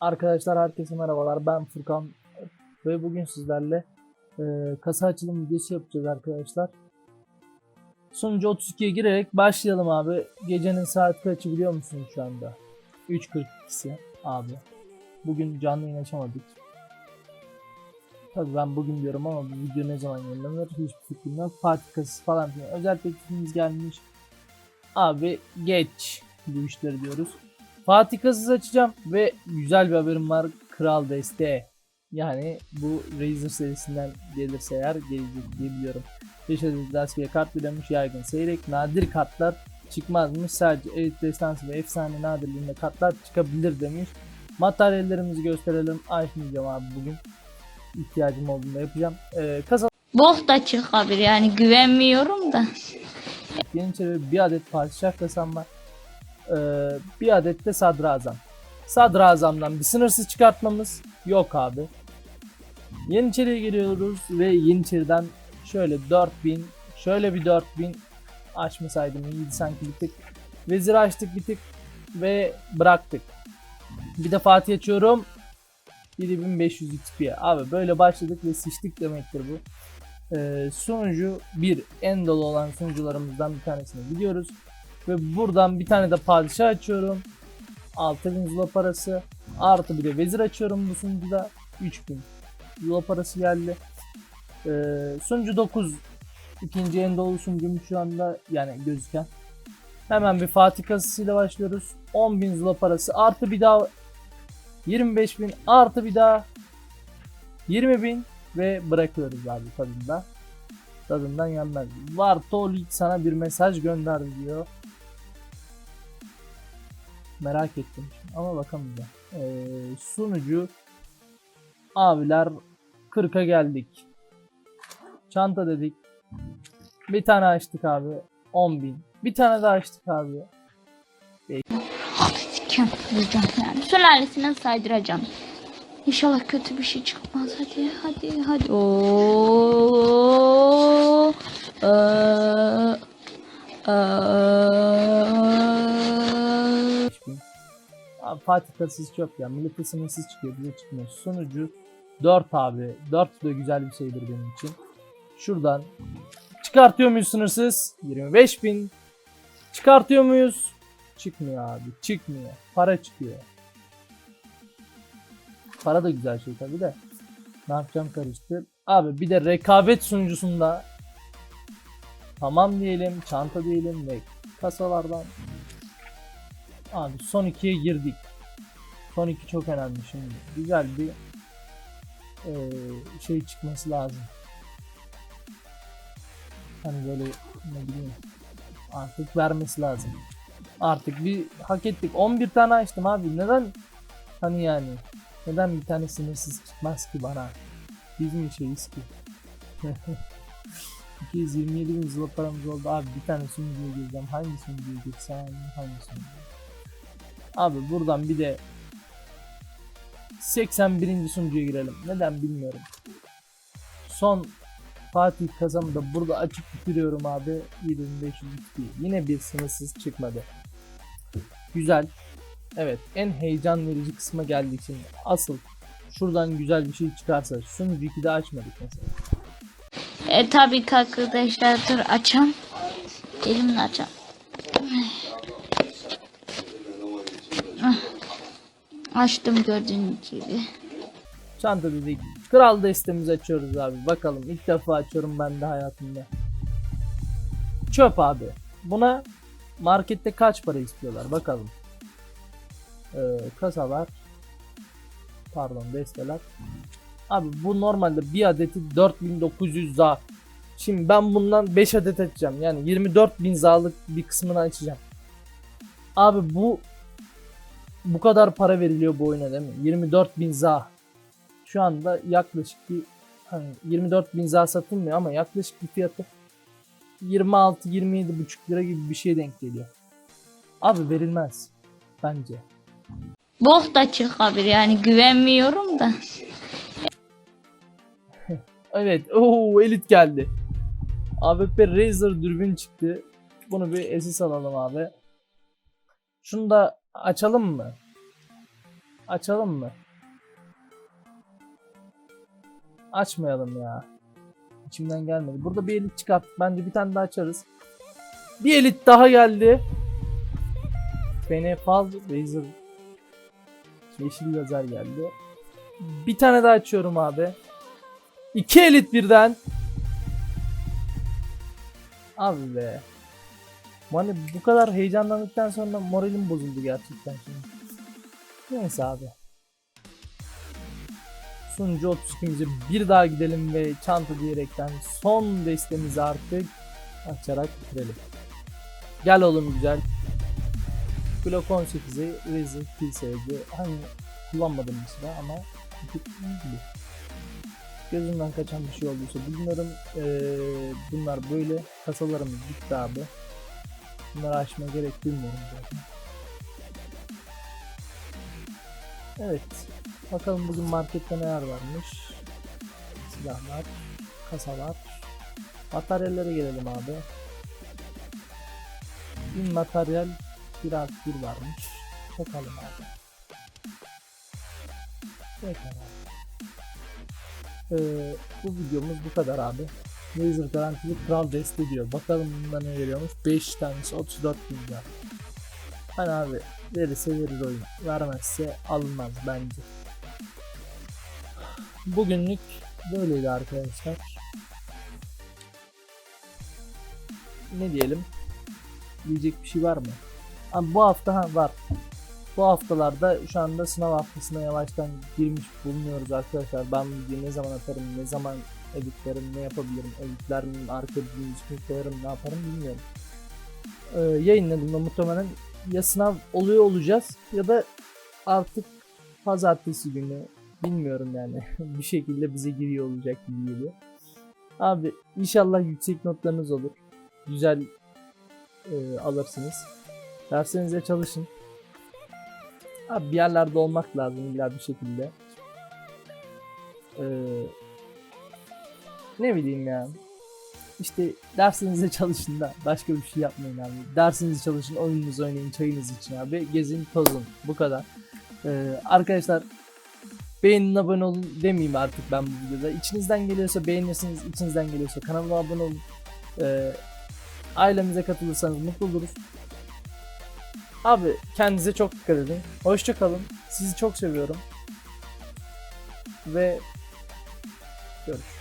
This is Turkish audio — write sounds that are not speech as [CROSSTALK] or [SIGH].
Arkadaşlar herkese merhabalar. Ben Furkan ve bugün sizlerle e, kasa açılım videosu yapacağız arkadaşlar. Sunucu 32'ye girerek başlayalım abi. Gecenin saat kaçı biliyor musun şu anda? 3.42'si abi. Bugün canlı yayın açamadık. Tabii ben bugün diyorum ama bu video ne zaman yayınlanır hiçbir fikrim yok. Parti kasası falan filan. Özel teklifimiz gelmiş. Abi geç bu işleri diyoruz. Fatih kasası açacağım ve güzel bir haberim var. Kral desteği. Yani bu Razer serisinden gelirse eğer gelecek diye biliyorum. 5 adet rastgele kart bilemiş yaygın seyrek. Nadir kartlar çıkmazmış. Sadece elit destansı ve efsane nadirliğinde kartlar çıkabilir demiş. Materyallerimizi gösterelim. Açmayacağım abi bugün. İhtiyacım olduğunda yapacağım. Ee, kasa Bok da çıkabilir yani güvenmiyorum da. Yeniçeri bir adet padişah kasam Ee, bir adet de sadrazam. Sadrazamdan bir sınırsız çıkartmamız yok abi. Yeniçeri'ye giriyoruz ve Yeniçeri'den şöyle 4000, şöyle bir 4000 açmasaydım iyiydi sanki bir tık. Vezir açtık bir tık ve bıraktık. Bir de Fatih açıyorum. 7500 XP. Abi böyle başladık ve sıçtık demektir bu. Ee, sunucu bir en dolu olan sunucularımızdan bir tanesine gidiyoruz. Ve buradan bir tane de padişah açıyorum. 6000 zula parası. Artı bir de vezir açıyorum bu sunucuda. 3000 zula parası geldi. Ee, sunucu 9 ikinci en dolu sunucum şu anda yani gözüken. Hemen bir Fatih kasasıyla başlıyoruz. 10.000 zula parası artı bir daha 25.000 artı bir daha 20.000 ve bırakıyoruz abi tadında. Tadından yenmez. Vartolik sana bir mesaj gönderdi diyor. Merak ettim şimdi ama bakamayacağım. Ee, sunucu abiler 40'a geldik. Çanta dedik. Bir tane açtık abi. 10.000. Bir tane daha açtık abi. Sikem vuracağım yani. Sülalesine saydıracağım. İnşallah kötü bir şey çıkmaz. Hadi hadi hadi. Oo. Ee, ee. Abi Fatih kasası çok ya. Millete sınırsız çıkıyor. Bize çıkmıyor. Sonucu 4 abi. 4 de güzel bir şeydir benim için. Şuradan çıkartıyor muyuz sınırsız? 25.000. Çıkartıyor muyuz? Çıkmıyor abi. Çıkmıyor. Para çıkıyor. Para da güzel şey tabi de. Ne yapacağım karıştı. Abi bir de rekabet sunucusunda tamam diyelim, çanta diyelim ve kasalardan Abi son ikiye girdik. Son iki çok önemli şimdi. Güzel bir eee, şey çıkması lazım. Hani böyle ne bileyim artık vermesi lazım. Artık bir hak ettik. 11 tane açtım abi. Neden hani yani neden bir tane sınırsız çıkmaz ki bana? Biz mi şeyiz ki? 227 bin zula paramız oldu abi bir tane sunucuya gireceğim hangi sunucuya girsem hangi sunucuya Abi buradan bir de 81. sunucuya girelim. Neden bilmiyorum. Son Fatih kazamı da burada açıp bitiriyorum abi. 7500 XP. Yine bir sınırsız çıkmadı. Güzel. Evet en heyecan verici kısma geldik şimdi. Asıl şuradan güzel bir şey çıkarsa sunucu 2'de açmadık mesela. E tabii ki arkadaşlar dur açam. Elimle açam. Açtım gördüğünüz gibi. Çanta dedik. Kral destemizi açıyoruz abi. Bakalım ilk defa açıyorum ben de hayatımda. Çöp abi. Buna markette kaç para istiyorlar bakalım. Ee, kasalar. Pardon desteler. Abi bu normalde bir adeti 4900 za. Şimdi ben bundan 5 adet açacağım. Yani 24.000 zalık bir kısmını açacağım. Abi bu bu kadar para veriliyor bu oyuna değil mi? 24.000 za. Şu anda yaklaşık bir hani 24.000 za satılmıyor ama yaklaşık bir fiyatı 26-27,5 lira gibi bir şey denk geliyor. Abi verilmez bence. Bok da çıkabilir yani güvenmiyorum da. [LAUGHS] Evet. Oo elit geldi. AWP Razer dürbün çıktı. Bunu bir SS alalım abi. Şunu da açalım mı? Açalım mı? Açmayalım ya. İçimden gelmedi. Burada bir elit çıkarttık. Bence bir tane daha açarız. Bir elit daha geldi. Benefal Razer. Yeşil lazer geldi. Bir tane daha açıyorum abi. İki elit birden. Abi be. Hani bu kadar heyecanlandıktan sonra moralim bozuldu gerçekten şimdi. Neyse abi. Sunucu 32'mize bir daha gidelim ve çanta diyerekten son destemizi artık açarak bitirelim. Gel oğlum güzel. Glock 18'i Razer Kill sevdi. Hani kullanmadım süre ama iyi. Gözümden kaçan bir şey olduysa bilmiyorum. Ee, bunlar böyle. Kasalarımız bitti abi. Bunları açmaya gerek duymuyorum zaten. Evet. Bakalım bugün markette neler varmış. Silahlar, kasalar. Materyallere gelelim abi. Bir materyal bir artı bir varmış. Bakalım abi. Pekala. Ee, bu videomuz bu kadar abi. Razer garantili kral deste diyor. Bakalım bunda ne veriyormuş. 5 tanesi 34 bin lira. Hani abi verirse verir oyun. Vermezse alınmaz bence. Bugünlük böyleydi arkadaşlar. Ne diyelim? Diyecek bir şey var mı? Abi bu hafta ha, var. Bu haftalarda şu anda sınav haftasına yavaştan girmiş bulunuyoruz arkadaşlar. Ben ne zaman atarım, ne zaman editlerim, ne yapabilirim, editler mi, arka müzik ne yaparım bilmiyorum. Ee, yayınladığımda muhtemelen ya sınav oluyor olacağız ya da artık pazartesi günü bilmiyorum yani [LAUGHS] bir şekilde bize giriyor olacak gibi geliyor. Abi inşallah yüksek notlarınız olur. Güzel e, alırsınız. Derslerinize çalışın. Abi bir yerlerde olmak lazım illa bir şekilde. Ee, ne bileyim ya. İşte dersinize çalışın da başka bir şey yapmayın abi. Dersinizi çalışın, oyununuzu oynayın, çayınız için abi. Gezin, tozun. Bu kadar. Ee, arkadaşlar beğenin, abone olun demeyeyim artık ben bu videoda. İçinizden geliyorsa beğenirsiniz, içinizden geliyorsa kanalıma abone olun. Ee, ailemize katılırsanız mutlu oluruz. Abi kendinize çok dikkat edin. Hoşça kalın. Sizi çok seviyorum. Ve görüşürüz.